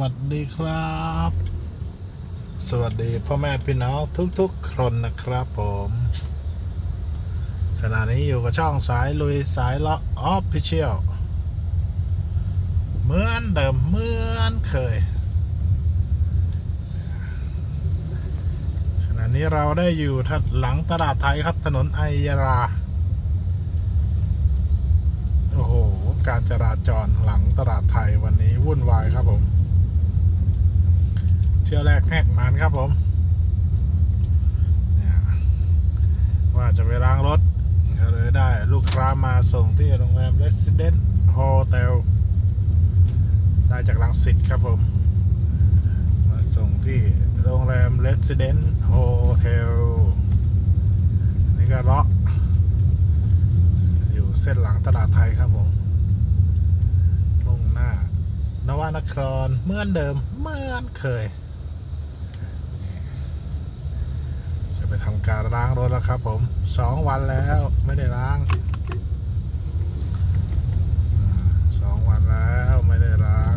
วัสดีครับ สวัสดีพ่อแม่พี่น้องทุกๆคนนะครับผม ขณะนี้อยู่กับช่องสายลุยสายเลาะออฟฟิเชียลเหมือนเดิมเหมือนเคย ขณะนี้เราได้อยู่ทัดหลังตลาดไทยครับถนนไอยาราโอ้โห การจราจรหลังตลาดไทยวันนี้วุ่นวายครับผม เที่ยวแรกแหกมันครับผมว่าจะไปล้างรถก็เลยได้ลูกค้ามาส่งที่โรงแรม Resident Hotel ได้จากลังสิตครับผม มาส่งที่โรงแรม Resident Hotel นี่ก็เลาะอยู่เส้นหลังตลาดไทยครับผมมุ่งหน้านวานครเหมือนเดิมเหมือนเคย จะ ไปทำการล้างรถแล้วครับผมสองวันแล้วไม่ได้ล้างสองวันแล้วไม่ได้ล้าง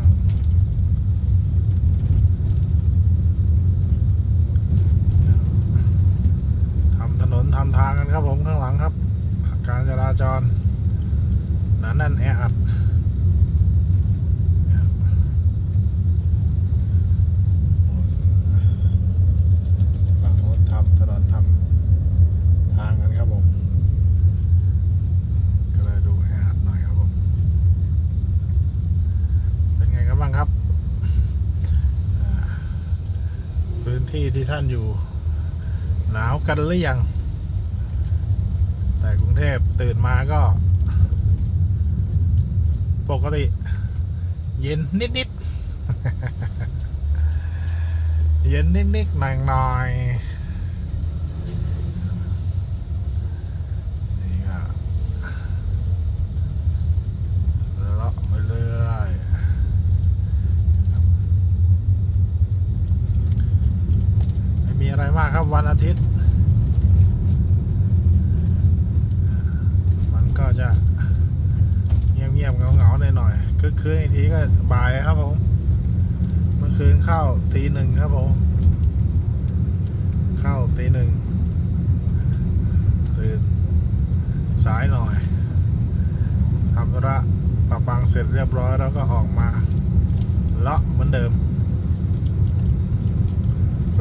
ทำถนนทำทางกันครับผมข้างหลังครับ การจราจรหนาแน่นแออัดฝั่งโน้นทำถนนทำทางกันครับผม ก็เลยดูแออัดหน่อยครับผม เป็นไงกันบ้างครับอ่าพื้น ที่ที่ท่านอยู่ หนาวกันหรือยัง แต่กรุงเทพตื่นมาก็ ปกติ เย็นนิดๆ เย็นนิดๆหน่อยๆนี่ก็เลาะไปเรื่อยไม่มีอะไรมากครับ วันอาทิตย์ มันก็จะเงียบๆเงาๆหน่อยๆคือคืนอีกทีก็บ่ายครับผม เมื่อคืนเข้าตีหนึ่งครับผม เข้าตีหนึ่งตื่นสายหน่อยทำธุระปะปังเสร็จเรียบร้อยแล้วก็ออกมาเลาะเหมือนเดิม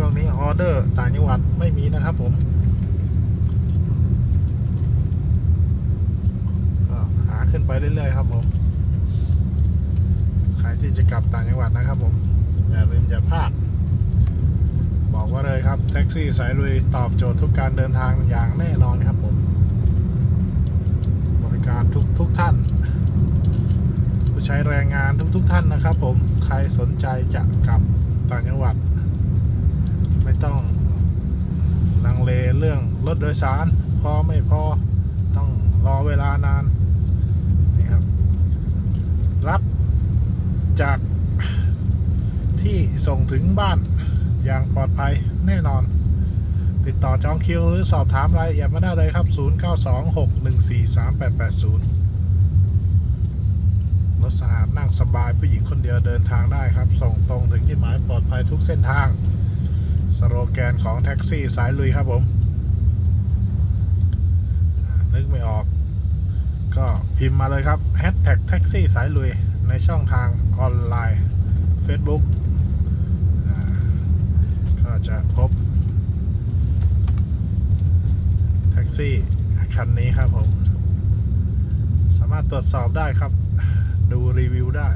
ช่วงนี้ออเดอร์ต่างจังหวัดไม่มีนะครับผมก็หาขึ้นไปเรื่อยๆครับผมใครที่จะกลับต่างจังหวัดนะครับผม อย่าลืมอย่าพลาดบอกว่าเลยครับ แท็กซี่สายลุยตอบโจทย์ทุกการเดินทางอย่างแน่นอนครับผม บริการทุกทุกท่าน ผู้ใช้แรงงานทุกๆท่านนะครับผมใครสนใจจะกลับต่างจังหวัด ต้องลังเลเรื่องรถโดยสาร พอไม่พอต้องรอเวลานานนี่ครับ รับจากที่ส่งถึงบ้านอย่างปลอดภัยแน่นอน ติดต่อจองคิวหรือสอบถามรายละเอียดมาได้เลยครับ 0926143880 รถสะอาดนั่งสบายผู้หญิงคนเดียวเดินทางได้ครับ ส่งตรงถึงที่หมายปลอดภัยทุกเส้นทาง สโลแกนของแท็กซี่สายลุยครับผม นึกไม่ออก ก็พิมพ์มาเลยครับแฮชแท็กแท็กซี่สายลุย ในช่องทางออนไลน์ Facebook ก็จะพบ แท็กซี่คันนี้ครับผม สามารถตรวจสอบได้ครับ ดูรีวิวได้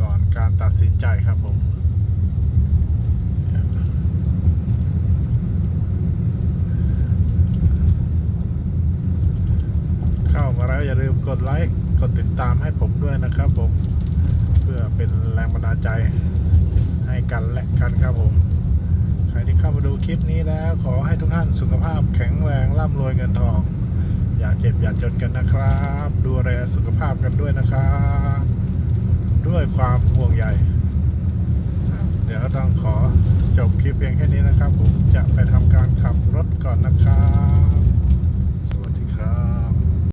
ก่อนการตัดสินใจครับผม เข้ามาแล้วอย่าลืม กดไลค์กดติดตามให้ผมด้วยนะครับผม เพื่อเป็นแรงบันดาลใจให้กันและกันครับผม ใครที่เข้ามาดูคลิปนี้แล้ว ขอให้ทุกท่านสุขภาพแข็งแรงร่ำรวยเงินทอง อย่าเจ็บอย่าจนกันนะครับ ดูแลสุขภาพกันด้วยนะครับ ด้วยความห่วงใยเดี๋ยวต้องขอจบคลิปเพียงแค่นี้นะครับ ผมจะไปทำการขับรถก่อนนะครับ